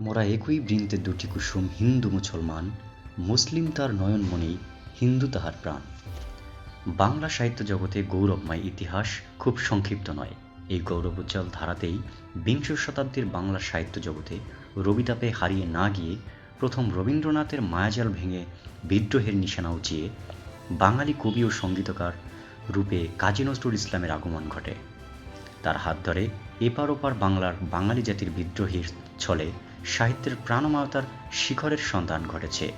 মোরা একই বৃন্তে দুটি কুসুম হিন্দু মুসলমান, মুসলিম তার নয়নমণি হিন্দু তাহার প্রাণ। বাংলা সাহিত্য জগতে গৌরবময় ইতিহাস খুব সংক্ষিপ্ত নয়। এই গৌরবোজ্জ্বল ধারাতেই বিংশ শতাব্দীর বাংলা সাহিত্য জগতে রবিতাপে হারিয়ে না গিয়ে প্রথম রবীন্দ্রনাথের মায়াজাল ভেঙে বিদ্রোহের নিশানা উঁচিয়ে বাঙালি কবি ও সঙ্গীতকার রূপে কাজী নজরুল ইসলামের আগমন ঘটে। তার হাত ধরে এপার ওপার বাংলার বাঙালি জাতির বিদ্রোহীর ছলে সাহিত্যের প্রাণময়তার শিখরের সন্ধান ঘটেছে।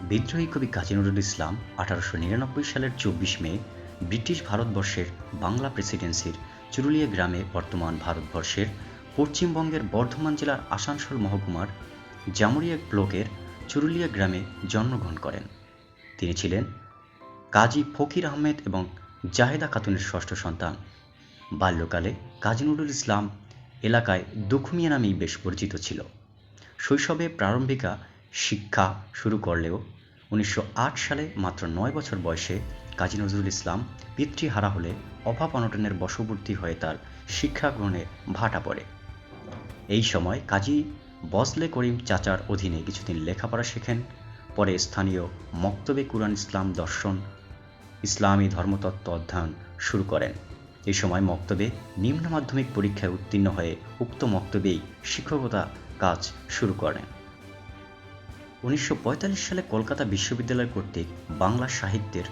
বিদ্রোহী কবি কাজী নজরুল ইসলাম আঠারোশো নিরানব্বই সালের চব্বিশ মে ব্রিটিশ ভারতবর্ষের বাংলা প্রেসিডেন্সির চুরুলিয়া গ্রামে বর্তমান ভারতবর্ষের পশ্চিমবঙ্গের বর্ধমান জেলার আসানসোল মহকুমার জামুরিয়া ব্লকের চুরুলিয়া গ্রামে জন্মগ্রহণ করেন। তিনি ছিলেন কাজী ফকির আহমেদ এবং জাহেদা খাতুনের ষষ্ঠ সন্তান। বাল্যকালে কাজী নজরুল ইসলাম এলাকায় দুখুমিয়া নামেই বেশ পরিচিত ছিল। শৈশবে প্রারম্ভিকা শিক্ষা শুরু করলেও উনিশশো আট সালে মাত্র নয় বছর বয়সে কাজী নজরুল ইসলাম পিতৃহারা হলে অভাব অনটনের বশবর্তী হয়ে তার শিক্ষা গ্রহণে ভাটা পড়ে। এই সময় কাজী বসলে করিম চাচার অধীনে কিছুদিন লেখাপড়া শেখেন, পরে স্থানীয় মক্তবে কুরআন ইসলাম দর্শন, ইসলামী ধর্মতত্ত্ব অধ্যয়ন শুরু করেন। এই সময় মক্তবে নিম্ন মাধ্যমিক পরীক্ষায় উত্তীর্ণ হয়ে উক্ত মক্তবেই শিক্ষকতা কাজ শুরু করেন। উনিশশো পঁয়তাল্লিশ সালে কলকাতা বিশ্ববিদ্যালয় কর্তৃক বাংলা সাহিত্যের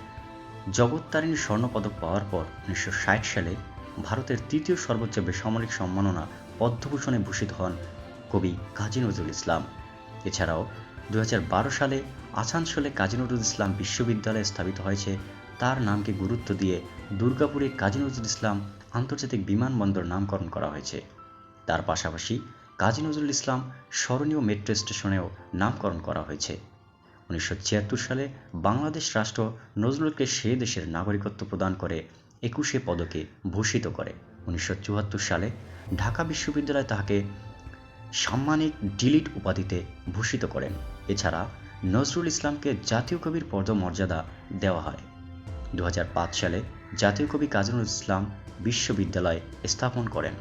জগত্তারিণী স্বর্ণপদক পাওয়ার পর উনিশশো ষাট সালে ভারতের তৃতীয় সর্বোচ্চ বেসামরিক সম্মাননা পদ্মভূষণে ভূষিত হন কবি কাজী নজরুল ইসলাম। এছাড়াও দু হাজার বারো সালে আসানসোলে কাজী নজরুল ইসলাম বিশ্ববিদ্যালয়ে স্থাপিত হয়েছে তার নামকে গুরুত্ব দিয়ে দুর্গাপুরে কাজী নজরুল ইসলাম আন্তর্জাতিক বিমানবন্দর নামকরণ করা হয়েছে। তার পাশাপাশি কাজী নজরুল ইসলাম স্মরণীয় মেট্রো স্টেশনেও নামকরণ করা হয়েছে। উনিশশো ছিয়াত্তর সালে বাংলাদেশ রাষ্ট্র নজরুলকে সে দেশের নাগরিকত্ব প্রদান করে একুশে পদকে ভূষিত করে। উনিশশো চুয়াত্তর সালে ঢাকা বিশ্ববিদ্যালয় তাহাকে সাম্মানিক ডিলিট উপাধিতে ভূষিত করেন। এছাড়া নজরুল ইসলামকে জাতীয় কবির পদমর্যাদা দেওয়া হয়। দু হাজার পাঁচ সালে জাতীয় কবি কাজী ইসলাম বিশ্ববিদ্যালয় স্থাপন করেন।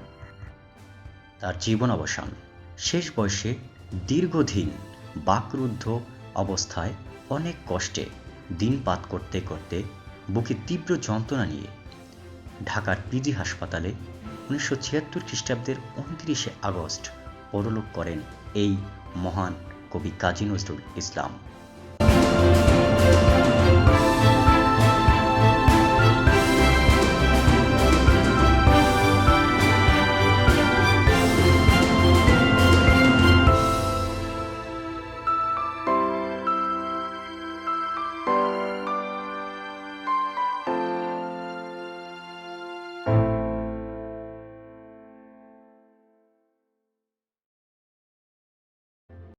তার জীবন অবসান। শেষ বয়সে দীর্ঘদিন বাকরুদ্ধ অবস্থায় অনেক কষ্টে দিনপাত করতে করতে বুকে তীব্র যন্ত্রণা নিয়ে ঢাকার পিজি হাসপাতালে উনিশশো ছিয়াত্তর খ্রিস্টাব্দের উনত্রিশে আগস্ট পরলোক করেন এই মহান কবি কাজী নজরুল ইসলাম।